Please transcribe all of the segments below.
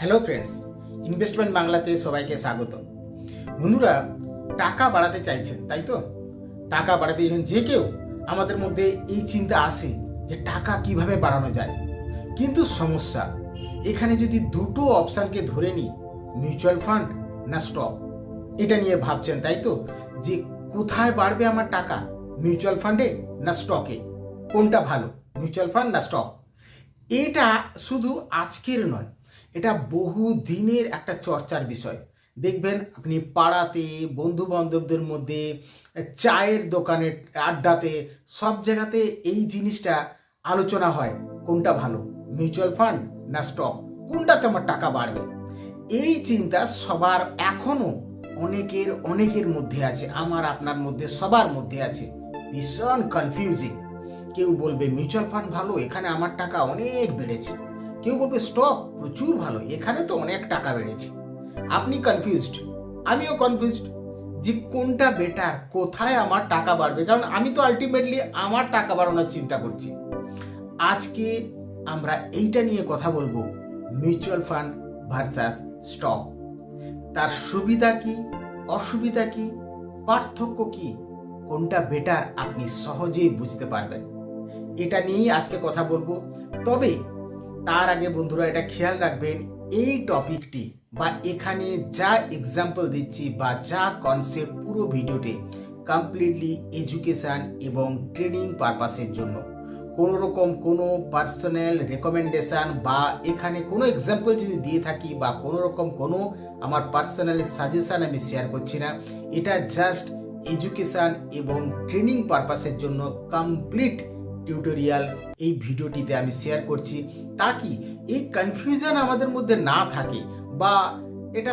Hello friends investment বাংলাতে সবাইকে স্বাগত বন্ধুরা, টাকা বাড়াতে চাইছেন, তাই তো? টাকা বাড়াতে চাইছেন যে কেউ, আমাদের মধ্যে এই চিন্তা আসে যে টাকা কীভাবে বাড়ানো যায়। কিন্তু সমস্যা, এখানে যদি দুটো অপশানকে ধরে নিই, মিউচুয়াল ফান্ড না স্টক, এটা নিয়ে ভাবছেন, তাই তো? যে কোথায় বাড়বে আমার টাকা, মিউচুয়াল ফান্ডে না স্টকে? কোনটা ভালো, মিউচুয়াল ফান্ড না স্টক? এটা শুধু আজকের নয় এটা বহু দিনের একটা চর্চার বিষয়। দেখবেন আপনি পাড়াতে বন্ধু বান্ধবদের মধ্যে, চায়ের দোকানে আড্ডাতে, সব জায়গাতে এই জিনিসটা আলোচনা হয়, কোনটা ভালো, মিউচুয়াল ফান্ড না স্টক, কোনটাতে আমার টাকা বাড়বে? এই চিন্তা সবার এখনও অনেকের অনেকের মধ্যে আছে, আমার, আপনার মধ্যে, সবার মধ্যে আছে। ভীষণ কনফিউজিং কেউ বলবে, মিউচুয়াল ফান্ড ভালো, এখানে আমার টাকা অনেক বেড়েছে। কেউ বলবে স্টক প্রচুর ভালো, এখানে তো অনেক টাকা বেড়েছে। আপনি কনফিউজড আমিও কনফিউজড যে কোনটা বেটার কোথায় আমার টাকা বাড়বে? কারণ আমি তো আলটিমেটলি আমার টাকা বাড়ানোর চিন্তা করছি। আজকে আমরা এইটা নিয়ে কথা বলব মিউচুয়াল ফান্ড ভার্সাস স্টক তার সুবিধা কি, অসুবিধা কি, পার্থক্য কি, কোনটা বেটার আপনি সহজেই বুঝতে পারবেন। এটা নিয়েই আজকে কথা বলব। তবে তার আগে বন্ধুরা এটা খেয়াল রাখবেন, এই টপিকটি বা এখানে যা এক্সাম্পল দিচ্ছি বা যা কনসেপ্ট পুরো ভিডিওতে কমপ্লিটলি এডুকেশান এবং ট্রেনিং পারপাসের জন্য। কোনো রকম কোনো পার্সোনাল রেকমেন্ডেশান বা এখানে কোনো এক্সাম্পল যদি দিয়ে থাকি বা কোনো রকম কোনো আমার পার্সোনাল সাজেশান আমি শেয়ার করছি না, এটা জাস্ট এডুকেশান এবং ট্রেনিং পারপাসের জন্য কমপ্লিট টিউটোরিয়াল এই ভিডিওটিতে আমি শেয়ার করছি। তাকি এই কনফিউশন আমাদের মধ্যে না থাকে বা এটা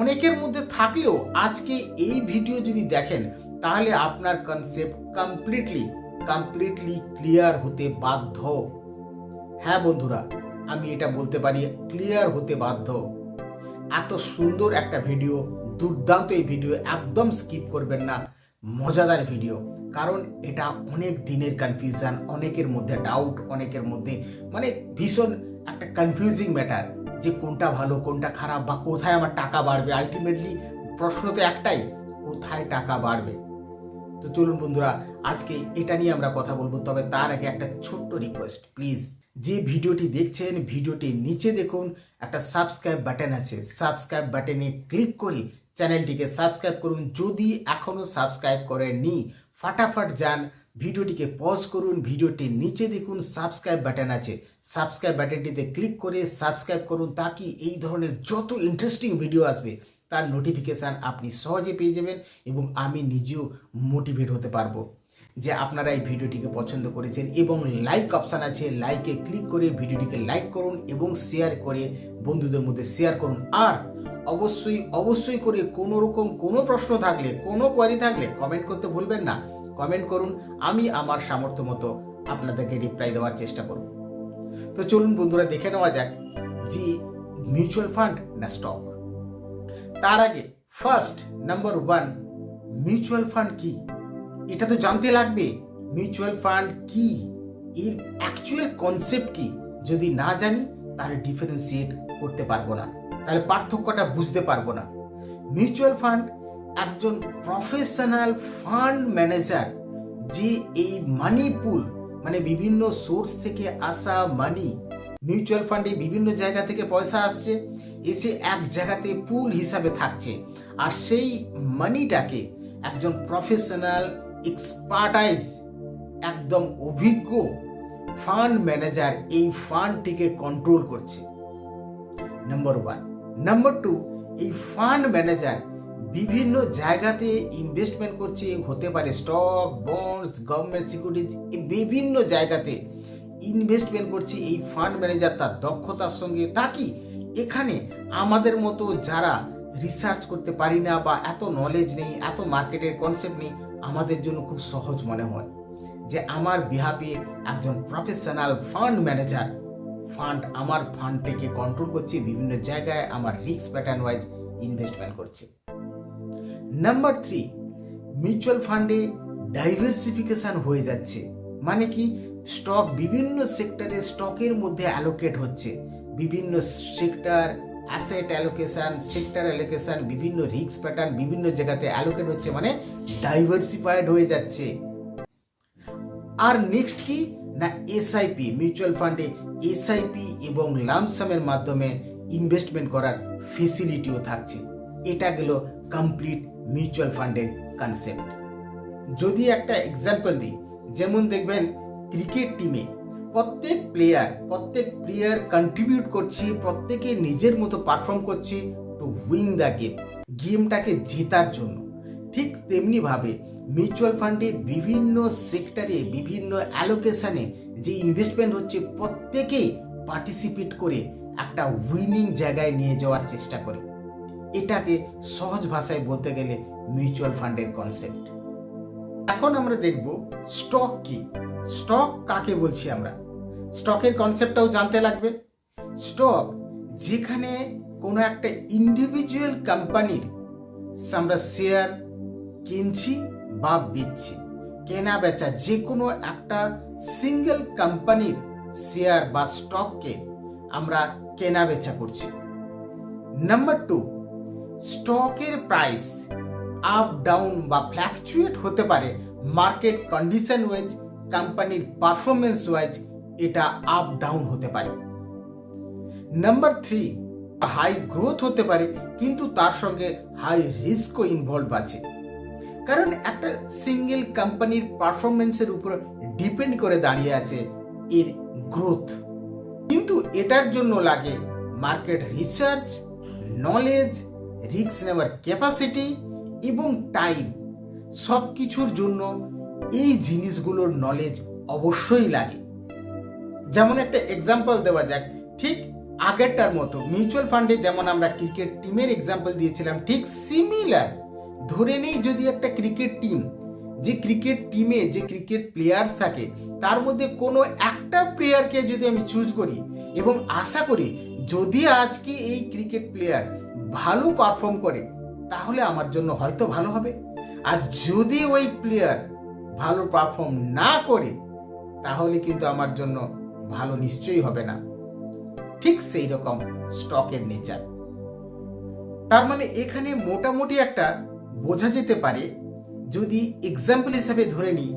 অনেকের মধ্যে থাকলেও আজকে এই ভিডিও যদি দেখেন, তাহলে আপনার কনসেপ্ট কমপ্লিটলি কমপ্লিটলি ক্লিয়ার হতে বাধ্য। হ্যাঁ বন্ধুরা, আমি এটা বলতে পারি ক্লিয়ার হতে বাধ্য। এত সুন্দর একটা ভিডিও দুর্দান্ত এই ভিডিও একদম স্কিপ করবেন না। মজাদার ভিডিও কারণ এটা অনেক দিনের কনফিউশন অনেকের মধ্যে ডাউট অনেকের মধ্যে মানে ভীষণ একটা কনফিউজিং ম্যাটার যে কোনটা ভালো, কোনটা খারাপ বা কোথায় আমার টাকা বাড়বে। আলটিমেটলি প্রশ্ন তো একটাই, কোথায় টাকা বাড়বে? তো চলুন বন্ধুরা, আজকে এটা নিয়ে আমরা কথা বলব। তবে তার আগে একটা ছোট্ট রিকোয়েস্ট প্লিজ যে ভিডিওটি দেখছেন ভিডিওটি নিচে দেখুন, একটা সাবস্ক্রাইব বাটন আছে। সাবস্ক্রাইব বাটনে ক্লিক করে চ্যানেলটিকে সাবস্ক্রাইব করুন। যদি এখনও সাবস্ক্রাইব করেননি, ফাটাফাট যান, ভিডিওটিকে পজ করুন, ভিডিওটির নিচে দেখুন সাবস্ক্রাইব বাটন আছে। সাবস্ক্রাইব বাটনটিতে ক্লিক করে সাবস্ক্রাইব করুন, তাকি এই ধরনের যত ইন্টারেস্টিং ভিডিও আসবে, তার নোটিফিকেশান আপনি সহজে পেয়ে যাবেন এবং আমি নিজেও মোটিভেট হতে পারব। যে আপনারা এই ভিডিওটিকে পছন্দ করেছেন এবং লাইক অপশান আছে লাইকে ক্লিক করে ভিডিওটিকে লাইক করুন এবং শেয়ার করে বন্ধুদের মধ্যে শেয়ার করুন। আর অবশ্যই অবশ্যই করে কোনো রকম কোনো প্রশ্ন থাকলে, কোনো কোয়ারি থাকলে কমেন্ট করতে ভুলবেন না। কমেন্ট করুন, আমি আমার সামর্থ্য মতো আপনাদেরকে রিপ্লাই দেওয়ার চেষ্টা করব। তো চলুন বন্ধুরা, দেখে নেওয়া যাক যে মিউচুয়াল ফান্ড না স্টক তার আগে first number one mutual fund কি? এটা তো জানতে লাগবে মিউচুয়াল ফান্ড কি? এর অ্যাকচুয়াল কনসেপ্ট কি? যদি না জানি, তাহলে ডিফারেন্সিয়েট করতে পারব না। তাহলে পার্থক্যটা বুঝতে পারব না। মিউচুয়াল ফান্ড একজন প্রফেশনাল ফান্ড ম্যানেজার যে এই মানি পুল মানে বিভিন্ন সোর্স থেকে আসা মানি মিউচুয়াল ফান্ডে বিভিন্ন জায়গা থেকে পয়সা আসছে, এসে এক জায়গাতে পুল হিসাবে থাকছে। আর সেই মানিটাকে একজন প্রফেশনাল এক্সপার্টাইজ একদম অভিজ্ঞ ফান্ড ম্যানেজার এই ফান্ডটিকে কন্ট্রোল করছে। নাম্বার ওয়ান নাম্বার টু এই ফান্ড ম্যানেজার বিভিন্ন জায়গাতে ইনভেস্টমেন্ট করছে, হতে পারে স্টক বন্ডস গভর্নমেন্ট সিকিউরিটিজ বিভিন্ন জায়গাতে ইনভেস্টমেন্ট করছে এই ফান্ড ম্যানেজার তার দক্ষতার সঙ্গে। তা কি? এখানে আমাদের মতো যারা রিসার্চ করতে পারি না বা এত নলেজ নেই, এত মার্কেটের কনসেপ্ট নেই আমাদের জন্য খুব সহজ মনে হয় যে আমার বিহাপে একজন প্রফেশনাল ফান্ড ম্যানেজার ফান্ড আমার ফান্ডটিকে কন্ট্রোল করছে, বিভিন্ন জায়গায় আমার রিস্ক প্যাটার্ন ওয়াইজ ইনভেস্টমেন্ট করছে। নাম্বার থ্রি মিউচুয়াল ফান্ডে ডাইভার্সিফিকেশন হয়ে যাচ্ছে। মানে কি? স্টক বিভিন্ন সেক্টরে স্টকের মধ্যে অ্যালোকেট হচ্ছে। বিভিন্ন sector asset allocation sector allocation বিভিন্ন রিস্ক প্যাটার্ন বিভিন্ন জায়গাতে অ্যালোকেট হচ্ছে মানে ডাইভার্সিফাইড হয়ে যাচ্ছে। আর নেক্সট কি? না এসআইপি মিউচুয়াল ফান্ডে এসআইপি এবং লামসামের মাধ্যমে ইনভেস্টমেন্ট করার ফেসিলিটিও থাকছে। এটা গেল কমপ্লিট মিউচুয়াল ফান্ডের কনসেপ্ট যদি একটা এক্সাম্পল দিই, যেমন দেখবেন ক্রিকেট টিমে প্রত্যেক প্লেয়ার প্রত্যেক প্লেয়ার কন্ট্রিবিউট করছে, প্রত্যেকে নিজের মতো পারফর্ম করছে টু উইন দ্য গেম গেমটাকে জেতার জন্য। ঠিক তেমনিভাবে মিউচুয়াল ফান্ডে বিভিন্ন সেক্টরে বিভিন্ন অ্যালোকেশানে যে ইনভেস্টমেন্ট হচ্ছে প্রত্যেকেই পার্টিসিপেট করে একটা উইনিং জায়গায় নিয়ে যাওয়ার চেষ্টা করে। এটাকে সহজ ভাষায় বলতে গেলে মিউচুয়াল ফান্ডের কনসেপ্ট এখন আমরা দেখব স্টক কি। স্টক কাকে বলছি আমরা? স্টকের কনসেপ্টটাও জানতে লাগবে। স্টক, যেখানে কোনো একটা ইন্ডিভিজুয়াল কোম্পানির আমরা শেয়ার কিনছি বা বেচছি। কেনা বেচা যে কোনো একটা সিঙ্গেল কোম্পানির শেয়ার বা স্টককে আমরা কেনা বেচা করছি। নাম্বার টু স্টকের প্রাইস আপ ডাউন বা ফ্ল্যাকচুয়েট হতে পারে মার্কেট কন্ডিশন ওয়াইজ কোম্পানির পারফরমেন্স ওয়াইজ এটা আপ ডাউন হতে পারে। নাম্বার থ্রি হাই গ্রোথ হতে পারে, কিন্তু তার সঙ্গে হাই রিস্কও ইনভলভ আছে। কারণ একটা সিঙ্গেল কোম্পানির পারফরমেন্সের উপর ডিপেন্ড করে দাঁড়িয়ে আছে এর গ্রোথ কিন্তু এটার জন্য লাগে মার্কেট রিসার্চ নলেজ রিস্ক নেওয়ার ক্যাপাসিটি এবং টাইম সব কিছুর জন্য এই জিনিসগুলোর নলেজ অবশ্যই লাগে। যেমন একটা এক্সাম্পল দেওয়া যাক, ঠিক আগেরটার মতো মিউচুয়াল ফান্ডে যেমন আমরা ক্রিকেট টিমের এক্সাম্পল দিয়েছিলাম, ঠিক সিমিলার ধরে নেই যদি একটা ক্রিকেট টিম যে ক্রিকেট টিমে যে ক্রিকেট প্লেয়ার্স থাকে, তার মধ্যে কোনো একটা প্লেয়ারকে যদি আমি চুজ করি, এবং আশা করি যদি আজকে এই ক্রিকেট প্লেয়ার ভালো পারফর্ম করে, তাহলে আমার জন্য হয়তো ভালো হবে। আর যদি ওই প্লেয়ার ভালো পারফর্ম না করে, তাহলে কিন্তু আমার জন্য ভালো নিশ্চয়ই হবে না। ঠিক সেই রকম স্টকের নেচার তার মানে এখানে মোটামুটি একটা বোঝা যেতে পারে, যদি এক্সাম্পল হিসাবে ধরে নিই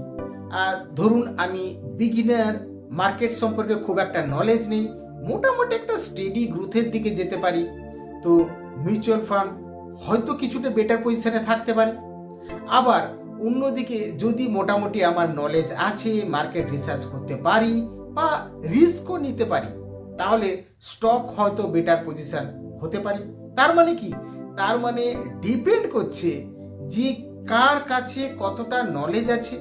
ধরুন আমি বিগিনার মার্কেট সম্পর্কে খুব একটা নলেজ নেই, মোটামুটি একটা স্টেডি গ্রোথের দিকে যেতে পারি। তো মিউচুয়াল ফান্ড হয়তো কিছুটা বেটার পজিশনে থাকতে পারে। আবার অন্যদিকে যদি মোটামুটি আমার নলেজ আছে মার্কেট রিসার্চ করতে পারি বা রিস্কও নিতে পারি, তাহলে স্টক হয়তো বেটার পজিশন হতে পারে। তার মানে কি? তার মানে ডিপেন্ড করছে যে কার কাছে কতটা নলেজ আছে,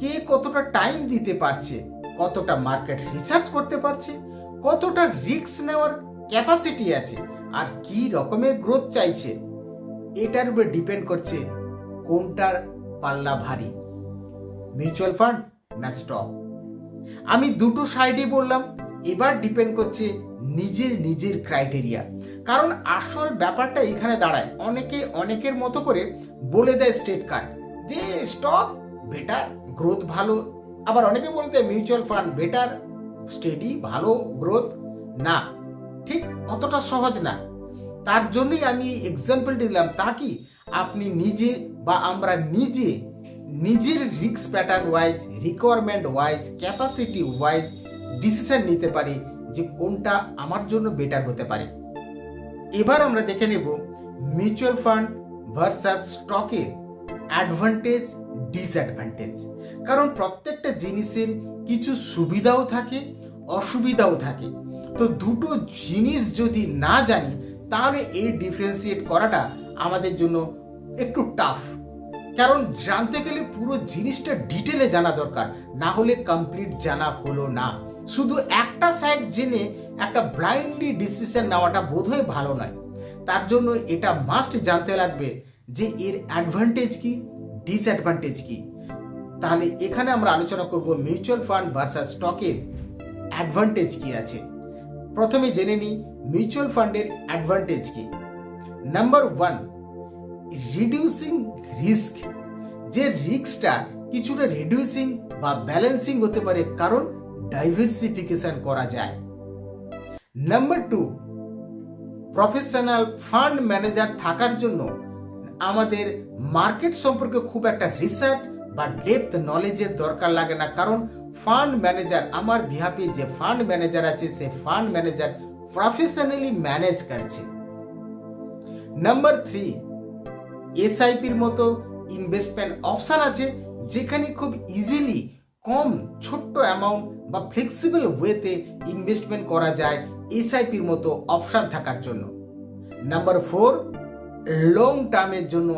কে কতটা টাইম দিতে পারছে, কতটা মার্কেট রিসার্চ করতে পারছে, কতটা রিস্ক নেওয়ার ক্যাপাসিটি আছে আর কি রকমের গ্রোথ চাইছে, এটার উপর ডিপেন্ড করছে কোনটার পাল্লা ভারী। মিউচুয়াল ফান্ড না স্টক আমি দুটো সাইডে বললাম, এবার ডিপেন্ড করছে নিজের নিজের ক্রাইটেরিয়া কারণ আসল ব্যাপারটা এখানে দাঁড়ায়। অনেকে অনেকের মতো করে বলে দেয় স্টেট কার্ড যে স্টক বেটার গ্রোথ ভালো। আবার অনেকে বলে দেয় মিউচুয়াল ফান্ড বেটার স্টেডি ভালো গ্রোথ না। ঠিক অতটা সহজ না। তার জন্যই আমি এক্সাম্পল দিলাম। তা কি? আপনি নিজে বা আমরা নিজে, নিজের risk pattern wise requirement wise capacity wise decision নিতে পারি যে কোনটা আমার জন্য বেটার হতে পারে। এবার আমরা দেখে নেব মিউচুয়াল ফান্ড ভার্সাস স্টকের অ্যাডভান্টেজ ডিসঅ্যাডভান্টেজ কারণ প্রত্যেকটা জিনিসের কিছু সুবিধাও থাকে, অসুবিধাও থাকে। তো দুটো জিনিস যদি না জানি, তাহলে এই ডিফারেন্সিয়েট করাটা আমাদের জন্য একটু টাফ কারণ জানতে গেলে পুরো জিনিসটা ডিটেলে জানা দরকার, না হলে কমপ্লিট জানা হলো না। শুধু একটা সাইড জেনে একটা ব্লাইন্ডলি ডিসিশন নেওয়াটা বোধহয় ভালো নয়। তার জন্য এটা মাস্ট জানতে লাগবে যে এর অ্যাডভান্টেজ কি ডিসঅ্যাডভান্টেজ কি। তাহলে এখানে আমরা আলোচনা করব মিউচুয়াল ফান্ড ভার্সাস স্টকের অ্যাডভান্টেজ কি আছে। প্রথমে জেনে নিই মিউচুয়াল ফান্ডের অ্যাডভান্টেজ কি। নাম্বার ওয়ান রিডিউসিং রিস্ক যে রিস্কটা কিছুটা রিডিউসিং বা ব্যালেন্সিং হতে পারে, কারণ ডাইভার্সিফিকেশন করা যায়। Number two professional fund manager থাকার জন্য আমাদের মার্কেট সম্পর্কে খুব একটা রিসার্চ বা ডেপথ নলেজের দরকার লাগে না, কারণ ফান্ড ম্যানেজার আমার বিহাপে যে ফান্ড ম্যানেজার আছে, সে ফান্ড ম্যানেজার প্রফেশনালি ম্যানেজ করছে। নাম্বার থ্রি এসআইপির মতো ইনভেস্টমেন্ট অপশান আছে যেখানে খুব ইজিলি কম, ছোট্ট অ্যামাউন্ট বা ফ্লেক্সিবল ওয়েতে ইনভেস্টমেন্ট করা যায় এসআইপির মতো অপশান থাকার জন্য। নাম্বার ফোর লং টার্মের জন্য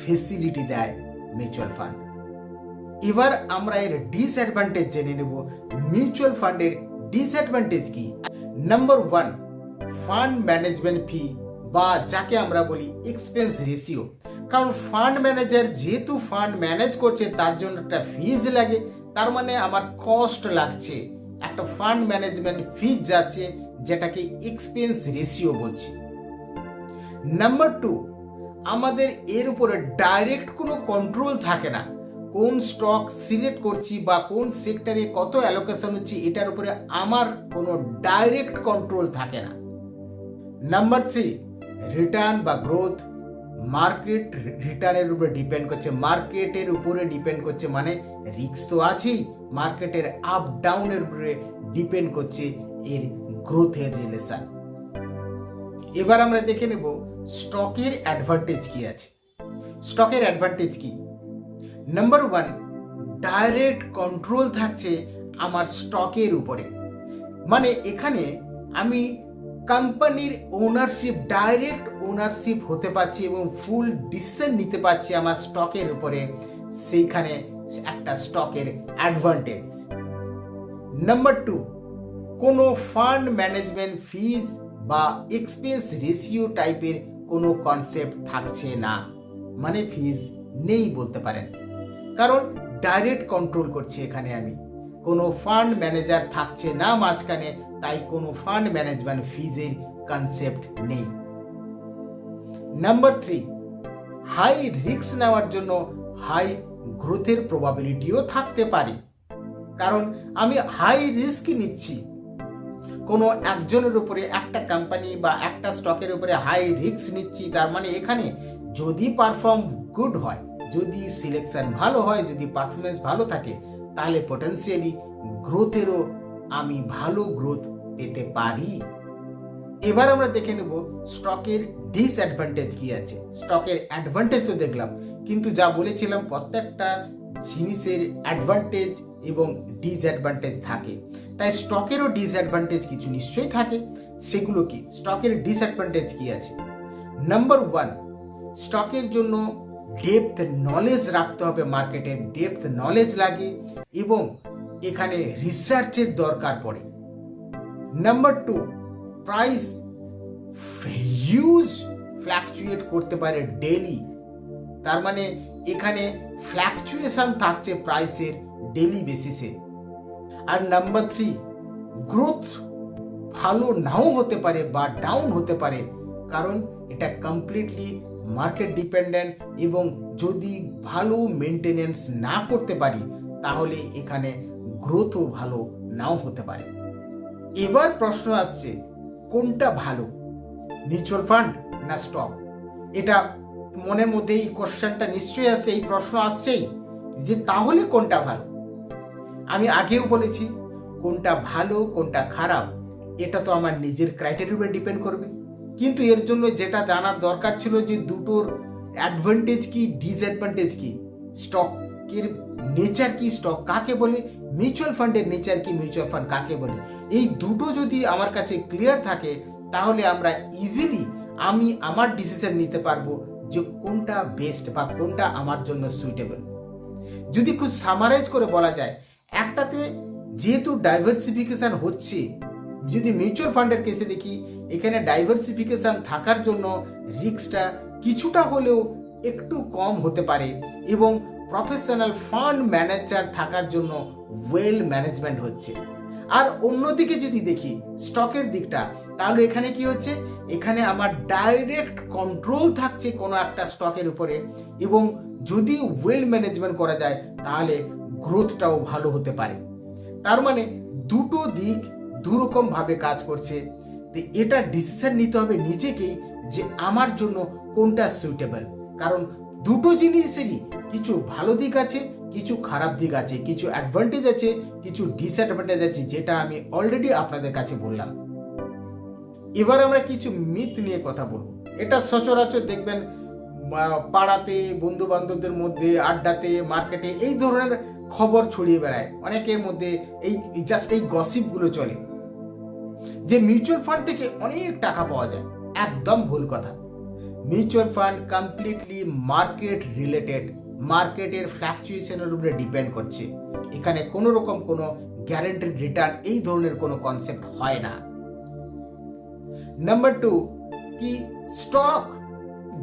ফেসিলিটি দেয় মিউচুয়াল ফান্ড এবার আমরা এর ডিসঅ্যাডভান্টেজ জেনে নেব। মিউচুয়াল ফান্ডের ডিসঅ্যাডভান্টেজ কি? Number one fund management fee বা যাকে আমরা বলি এক্সপেন্স রেশিও কারণ ফান্ড ম্যানেজার যেহেতু ফান্ড ম্যানেজ করছে, তার জন্য একটা ফিজ লাগে। তার মানে আমার কস্ট লাগছে। একটা ফান্ড ম্যানেজমেন্ট ফিজ যাচ্ছে, যেটাকে এক্সপেন্স রেশিও বলছি। নাম্বার টু আমাদের এর উপরে ডাইরেক্ট কোনো কন্ট্রোল থাকে না। কোন স্টক সিলেক্ট করছি বা কোন সেক্টরে কত অ্যালোকেশন হচ্ছে, এটার উপরে আমার কোনো ডাইরেক্ট কন্ট্রোল থাকে না। নাম্বার থ্রি রিটার্ন বা গ্রোথ মার্কেট রিটার্নের উপরে ডিপেন্ড করছে। মার্কেটের উপরে ডিপেন্ড করছে মানে রিস্ক তো আছেই মার্কেটের আপ ডাউনের উপরে ডিপেন্ড করছে এর গ্রোথের রিলেশন এবার আমরা দেখে নেব স্টকের অ্যাডভান্টেজ কি আছে। স্টকের অ্যাডভান্টেজ কি? নাম্বার ওয়ান ডাইরেক্ট কন্ট্রোল থাকছে আমার স্টকের উপরে। মানে এখানে আমি কোম্পানির ওনারশিপ ডাইরেক্ট ওনারশিপ হতে পারছি এবং ফুল ডিসিশন নিতে পারছি আমার স্টকের উপরে। সেইখানে একটা স্টকের অ্যাডভান্টেজ নাম্বার টু কোনো ফান্ড ম্যানেজমেন্ট ফিজ বা এক্সপেন্স রেশিও টাইপের কোনো কনসেপ্ট থাকছে না। মানে ফিজ নেই বলতে পারেন। কারণ ডাইরেক্ট কন্ট্রোল করছি এখানে আমি। কোনো ফান্ড ম্যানেজার থাকছে না মাঝখানে, তাই কোনো ফান্ড ম্যানেজমেন্ট ফিজের কনসেপ্ট নেই। নাম্বার থ্রি হাই রিস্ক নেওয়ার জন্য হাই গ্রোথের প্রবাবিলিটিও থাকতে পারে। কারণ আমি হাই রিস্ক নিচ্ছি। কোনো একজনের উপরে, একটা কোম্পানি বা একটা স্টকের উপরে হাই রিস্ক নিচ্ছি, তার মানে এখানে যদি পারফর্ম গুড হয়, যদি সিলেকশন ভালো হয়, যদি পারফরমেন্স ভালো থাকে তাহলে পটেন্সিয়ালি গ্রোথেরও আমি ভালো গ্রোথ পেতে পারি। এবার আমরা দেখে নেব স্টকের ডিসঅ্যাডভান্টেজ কি আছে। স্টকের অ্যাডভান্টেজ তো দেখলাম, কিন্তু যা বলেছিলাম প্রত্যেকটা জিনিসের অ্যাডভান্টেজ এবং ডিসঅ্যাডভান্টেজ থাকে। তাই স্টকেরও ডিসঅ্যাডভান্টেজ কিছু নিশ্চয়ই থাকে। সেগুলো কি? স্টকের ডিসঅ্যাডভান্টেজ কি আছে? নাম্বার ওয়ান স্টকের জন্য ডেপথ নলেজ রাখতে হবে মার্কেটের ডেপথ নলেজ লাগে এবং এখানে রিসার্চের দরকার পড়ে। Number two price huge fluctuate করতে পারে ডেলি তার মানে এখানে ফ্ল্যাকচুয়েশন থাকছে প্রাইসের ডেলি বেসিসে আর নাম্বার থ্রি গ্রোথ ভালো নাও হতে পারে বা ডাউন হতে পারে, কারণ এটা কমপ্লিটলি মার্কেট ডিপেন্ডেন্ট এবং যদি ভালো মেনটেনেন্স না করতে পারি, তাহলে এখানে গ্রোথও ভালো নাও হতে পারে। এবার প্রশ্ন আসছে, কোনটা ভালো? মিউচুয়াল ফান্ড না স্টক এটা মনের মধ্যে এই কোশ্চেনটা নিশ্চয়ই আসছে এই প্রশ্ন আসছেই, যে তাহলে কোনটা ভালো? আমি আগেও বলেছি, কোনটা ভালো, কোনটা খারাপ, এটা তো আমার নিজের ক্রাইটেরিয়ার উপরে ডিপেন্ড করবে। কিন্তু এর জন্য যেটা জানার দরকার ছিল যে দুটোর অ্যাডভান্টেজ কি ডিসঅ্যাডভান্টেজ কি? স্টকের নেচার কি, স্টক কাকে বলে? মিউচুয়াল ফান্ডের নেচার কি মিউচুয়াল ফান্ড কাকে বলে? এই দুটো যদি আমার কাছে ক্লিয়ার থাকে, তাহলে আমরা ইজিলি আমি আমার ডিসিশন নিতে পারব যে কোনটা বেস্ট বা কোনটা আমার জন্য সুইটেবল যদি খুব সামারাইজ করে বলা যায়, একটাতে যেহেতু ডাইভার্সিফিকেশন হচ্ছে যদি মিউচুয়াল ফান্ডের কেসে দেখি, এখানে ডাইভার্সিফিকেশন থাকার জন্য রিস্কটা কিছুটা হলেও একটু কম হতে পারে এবং প্রফেশনাল ফান্ড ম্যানেজার থাকার জন্য ওয়েল ম্যানেজমেন্ট হচ্ছে। আর অন্যদিকে যদি দেখি স্টকের দিকটা, তাহলে এখানে কি হচ্ছে? এখানে আমার ডাইরেক্ট কন্ট্রোল থাকছে কোনো একটা স্টকের উপরে এবং যদি ওয়েল ম্যানেজমেন্ট করা যায়, তাহলে গ্রোথটাও ভালো হতে পারে। তার মানে দুটো দিক দুরকম ভাবে কাজ করছে, তো এটা ডিসিশন নিতে হবে নিজেকেই যে আমার জন্য কোনটা সুইটেবল কারণ দুটো জিনিসেরই কিছু ভালো দিক আছে, কিছু খারাপ দিক আছে, কিছু অ্যাডভান্টেজ আছে, কিছু ডিসঅ্যাডভান্টেজ আছে, যেটা আমি অলরেডি আপনাদের কাছে বললাম। এবার আমরা কিছু মিথ নিয়ে কথা বলব। এটা সচরাচর দেখবেন পাড়াতে বন্ধু বান্ধবদের মধ্যে, আড্ডাতে, মার্কেটে, এই ধরনের খবর ছড়িয়ে বেড়ায়। অনেকের মধ্যে এই জাস্ট এই গসিপগুলো চলে। যে মিউচুয়াল ফান্ড থেকে অনেক টাকা পাওয়া যায়, একদম ভুল কথা। Mutual fund completely market related মার্কেটের ফ্ল্যাকচুয়েশনের উপরে ডিপেন্ড করছে। এখানে কোনো রকম কোনো গ্যারেন্টেড রিটার্ন এই ধরনের কোনো কনসেপ্ট হয় না। নাম্বার টু কি স্টক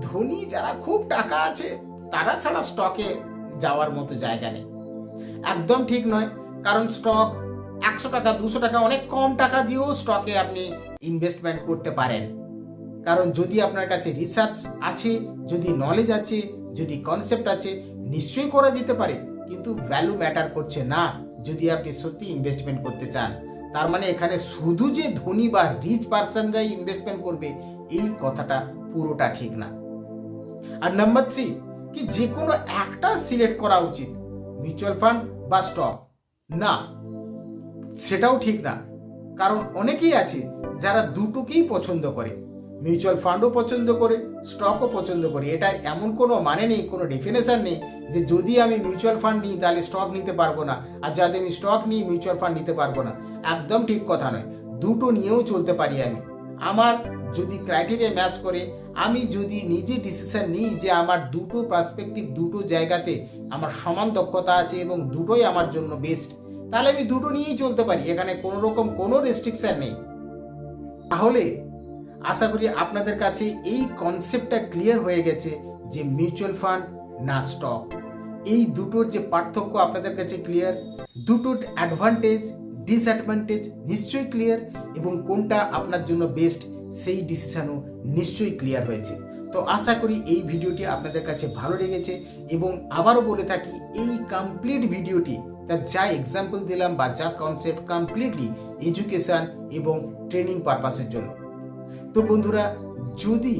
ধনী যারা খুব টাকা আছে, তারা ছাড়া স্টকে যাওয়ার মতো জায়গা নেই। একদম ঠিক নয়, কারণ স্টক একশো টাকা, দুশো টাকা, অনেক কম টাকা দিয়েও স্টকে আপনি ইনভেস্টমেন্ট করতে পারেন। কারণ যদি আপনার কাছে রিসার্চ আছে, যদি নলেজ আছে, যদি কনসেপ্ট আছে, নিশ্চয়ই করা যেতে পারে। কিন্তু ভ্যালু ম্যাটার করছে না যদি আপনি সত্যি ইনভেস্টমেন্ট করতে চান। তার মানে এখানে শুধু যে ধনী বা রিচ পার্সনরাই ইনভেস্টমেন্ট করবে, এই কথাটা পুরোটা ঠিক না। আর নাম্বার থ্রি কি যে কোনো একটা সিলেক্ট করা উচিত মিউচুয়াল ফান্ড বা স্টক না সেটাও ঠিক না। কারণ অনেকেই আছে যারা দুটোকেই পছন্দ করে। মিউচুয়াল ফান্ডও পছন্দ করে, স্টকও পছন্দ করে। এটা এমন কোনো মানে নেই, কোনো ডেফিনেশন নেই যে যদি আমি মিউচুয়াল ফান্ড নিই তাহলে স্টক নিতে পারব না। আর যদি আমি স্টক নিই, মিউচুয়াল ফান্ড নিতে পারব না। একদম ঠিক কথা নয়। দুটো নিয়েও চলতে পারি আমি। আমার যদি ক্রাইটেরিয়া ম্যাচ করে, আমি যদি নিজে ডিসিশন নিই যে আমার দুটো পার্সপেক্টিভ, দুটো জায়গাতে আমার সমান দক্ষতা আছে এবং দুটোই আমার জন্য বেস্ট তাহলে আমি দুটো নিয়েই চলতে পারি, এখানে কোনো রকম কোনো রেস্ট্রিকশন নেই। তাহলে আশা করি আপনাদের কাছে এই কনসেপ্টটা ক্লিয়ার হয়ে গেছে যে মিউচুয়াল ফান্ড না স্টক এই দুটোর যে পার্থক্য আপনাদের কাছে ক্লিয়ার দুটোর অ্যাডভান্টেজ ডিসঅ্যাডভান্টেজ নিশ্চয়ই ক্লিয়ার এবং কোনটা আপনার জন্য বেস্ট সেই ডিসিশনও নিশ্চয়ই ক্লিয়ার হয়েছে। তো আশা করি এই ভিডিওটি আপনাদের কাছে ভালো লেগেছে এবং আবারও বলে থাকি, এই কমপ্লিট ভিডিওটি তা যা এক্সাম্পল দিলাম বা যা কনসেপ্ট কমপ্লিটলি এডুকেশন এবং ট্রেনিং পারপাসের জন্য। তো বন্ধুরা, যদি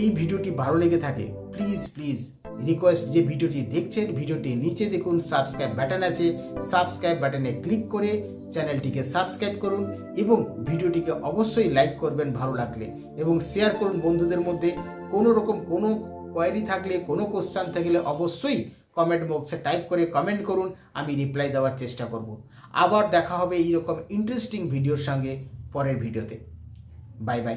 এই ভিডিওটি ভালো লেগে থাকে প্লিজ প্লিজ রিকোয়েস্ট যে ভিডিওটি দেখছেন, ভিডিওটি নিচে দেখুন সাবস্ক্রাইব বাটন আছে সাবস্ক্রাইব বাটনে ক্লিক করে চ্যানেলটিকে সাবস্ক্রাইব করুন এবং ভিডিওটিকে অবশ্যই লাইক করবেন ভালো লাগলে এবং শেয়ার করুন বন্ধুদের মধ্যে। কোনো রকম কোনো কোয়ারি থাকলে, কোনো কোশ্চান থাকলে অবশ্যই কমেন্ট বক্সে টাইপ করে কমেন্ট করুন, আমি রিপ্লাই দেওয়ার চেষ্টা করব। আবার দেখা হবে এইরকম ইন্টারেস্টিং ভিডিওর সঙ্গে পরের ভিডিওতে বাই বাই